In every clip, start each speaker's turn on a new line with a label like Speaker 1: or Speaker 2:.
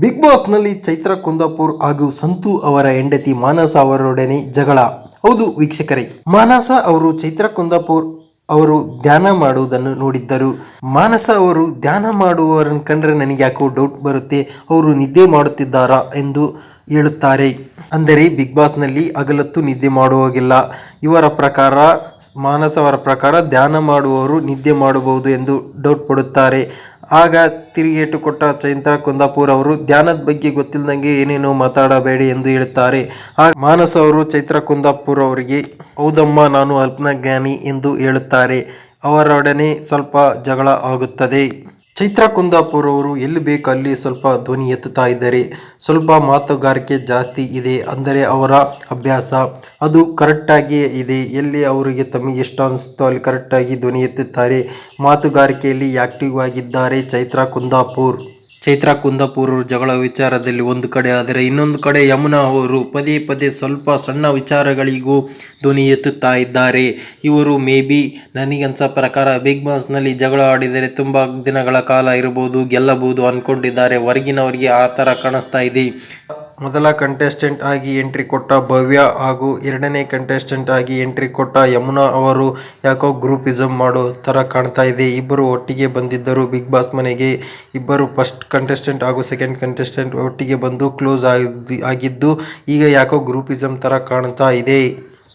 Speaker 1: Big ಬಾಸ್ನಲ್ಲಿ Chaitra Kundapur ಹಾಗೂ ಸಂತು ಅವರ ಹೆಂಡತಿ ಮಾನಸ ಅವರೊಡನೆ ಜಗಳ. ಹೌದು ವೀಕ್ಷಕರೇ, ಮಾನಸ ಅವರು ಚೈತ್ರ ಕುಂದಾಪುರ್ ಅವರು ಧ್ಯಾನ ಮಾಡುವುದನ್ನು ನೋಡಿದ್ದರು. ಮಾನಸ ಅವರು ಧ್ಯಾನ ಮಾಡುವವರನ್ನು ಕಂಡ್ರೆ ನನಗೆ ಯಾಕೋ ಡೌಟ್ ಬರುತ್ತೆ, ಅವರು ನಿದ್ದೆ ಮಾಡುತ್ತಿದ್ದಾರಾ ಎಂದು ಹೇಳುತ್ತಾರೆ. ಅಂದರೆ ಬಿಗ್ ಬಾಸ್ನಲ್ಲಿ ಅಗಲತ್ತು ನಿದ್ದೆ ಮಾಡುವಾಗಿಲ್ಲ ಇವರ ಪ್ರಕಾರ, ಮಾನಸ ಅವರ ಪ್ರಕಾರ ಧ್ಯಾನ ಮಾಡುವವರು ನಿದ್ದೆ ಮಾಡಬಹುದು ಎಂದು ಡೌಟ್ ಪಡುತ್ತಾರೆ. ಆಗ ತಿರುಗೇಟು ಕೊಟ್ಟ ಚೈತ್ರ ಕುಂದಾಪುರ್ ಅವರು, ಧ್ಯಾನದ ಬಗ್ಗೆ ಗೊತ್ತಿಲ್ಲದಂಗೆ ಏನೇನು ಮಾತಾಡಬೇಡಿ ಎಂದು ಹೇಳುತ್ತಾರೆ. ಆಗ ಮಾನಸ ಅವರು, ಚೈತ್ರ ಕುಂದಾಪುರ್ ಅವರಿಗೆ ಹೌದಮ್ಮ, ನಾನು ಅಲ್ಪಜ್ಞಾನಿ ಎಂದು ಹೇಳುತ್ತಾರೆ. ಅವರೊಡನೆ ಸ್ವಲ್ಪ ಜಗಳ ಆಗುತ್ತದೆ. ಚೈತ್ರ ಕುಂದಾಪುರ್ ಅವರು ಎಲ್ಲಿ ಬೇಕು ಅಲ್ಲಿ ಸ್ವಲ್ಪ ಧ್ವನಿ ಎತ್ತುತ್ತಾ ಇದ್ದಾರೆ. ಸ್ವಲ್ಪ ಮಾತುಗಾರಿಕೆ ಜಾಸ್ತಿ ಇದೆ ಅಂದರೆ ಅವರ ಅಭ್ಯಾಸ ಅದು ಕರೆಕ್ಟಾಗಿ ಇದೆ. ಎಲ್ಲಿ ಅವರಿಗೆ ತಮಗೆ ಎಷ್ಟು ಅನಿಸುತ್ತೋ ಅಲ್ಲಿ ಕರೆಕ್ಟಾಗಿ ಧ್ವನಿ ಎತ್ತುತ್ತಾರೆ. ಮಾತುಗಾರಿಕೆಯಲ್ಲಿ ಆಕ್ಟಿವ್ ಆಗಿದ್ದಾರೆ ಚೈತ್ರ ಕುಂದಾಪುರ್. ಚೈತ್ರ, ಕುಂದಾಪುರ ಜಗಳ ವಿಚಾರದಲ್ಲಿ ಒಂದು ಕಡೆ ಆದರೆ ಇನ್ನೊಂದು ಕಡೆ ಯಮುನಾ ಅವರು ಪದೇ ಪದೇ ಸ್ವಲ್ಪ ಸಣ್ಣ ವಿಚಾರಗಳಿಗೂ ಧ್ವನಿ ಎತ್ತುತ್ತಾ ಇದ್ದಾರೆ. ಇವರು ಮೇ ಬಿ ನನಗನ್ಸೋ ಪ್ರಕಾರ ಬಿಗ್ ಬಾಸ್ನಲ್ಲಿ ಜಗಳ ಆಡಿದರೆ ತುಂಬ ದಿನಗಳ ಕಾಲ ಇರಬಹುದು, ಗೆಲ್ಲಬಹುದು ಅಂದ್ಕೊಂಡಿದ್ದಾರೆ ಹೊರಗಿನವರಿಗೆ ಆ ಥರ ಕಾಣಿಸ್ತಾ ಇದೆ. ಮೊದಲ ಕಂಟೆಸ್ಟೆಂಟ್ ಆಗಿ ಎಂಟ್ರಿ ಕೊಟ್ಟ ಭವ್ಯ ಹಾಗೂ ಎರಡನೇ ಕಂಟೆಸ್ಟೆಂಟ್ ಆಗಿ ಎಂಟ್ರಿ ಕೊಟ್ಟ ಯಮುನಾ ಅವರು ಯಾಕೋ ಗ್ರೂಪಿಸಮ್ ಮಾಡೋ ಥರ ಕಾಣ್ತಾ ಇದೆ. ಇಬ್ಬರು ಒಟ್ಟಿಗೆ ಬಂದಿದ್ದರು. ಬಿಗ್ ಬಾಸ್ ಮನೆಗೆ ಇಬ್ಬರು ಫಸ್ಟ್ ಕಂಟೆಸ್ಟೆಂಟ್ ಹಾಗೂ ಸೆಕೆಂಡ್ ಕಂಟೆಸ್ಟೆಂಟ್ ಒಟ್ಟಿಗೆ ಬಂದು ಕ್ಲೋಸ್ ಆಗಿ ಆಗಿದ್ದು, ಈಗ ಯಾಕೋ ಗ್ರೂಪಿಸಮ್ ಥರ ಕಾಣ್ತಾ ಇದೆ.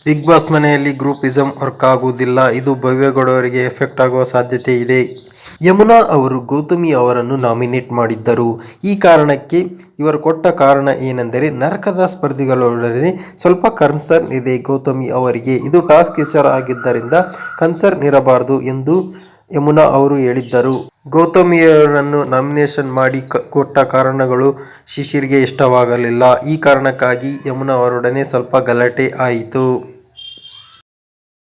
Speaker 1: ಬಿಗ್ ಬಾಸ್ ಮನೆಯಲ್ಲಿ ಗ್ರೂಪಿಸಮ್ ವರ್ಕ್ ಆಗುವುದಿಲ್ಲ. ಇದು ಭವ್ಯಗೌಡವರಿಗೆ ಎಫೆಕ್ಟ್ ಆಗುವ ಸಾಧ್ಯತೆ ಇದೆ. ಯಮುನಾ ಅವರು ಗೌತಮಿ ಅವರನ್ನು ನಾಮಿನೇಟ್ ಮಾಡಿದ್ದರು. ಈ ಕಾರಣಕ್ಕೆ ಇವರು ಕೊಟ್ಟ ಕಾರಣ ಏನೆಂದರೆ, ನರಕದ ಸ್ಪರ್ಧಿಗಳೊಡನೆ ಸ್ವಲ್ಪ ಕನ್ಸರ್ನ್ ಇದೆ ಗೌತಮಿ ಅವರಿಗೆ. ಇದು ಟಾಸ್ಕ್ ವಿಚಾರ ಆಗಿದ್ದರಿಂದ ಕನ್ಸರ್ನ್ ಇರಬಾರದು ಎಂದು ಯಮುನಾ ಅವರು ಹೇಳಿದ್ದರು ಗೌತಮಿಯವರನ್ನು ನಾಮಿನೇಷನ್ ಮಾಡಿ ಕೊಟ್ಟ ಕಾರಣಗಳು ಶಿಶಿರ್ಗೆ ಇಷ್ಟವಾಗಲಿಲ್ಲ. ಈ ಕಾರಣಕ್ಕಾಗಿ ಯಮುನಾ ಅವರೊಡನೆ ಸ್ವಲ್ಪ ಗಲಾಟೆ ಆಯಿತು.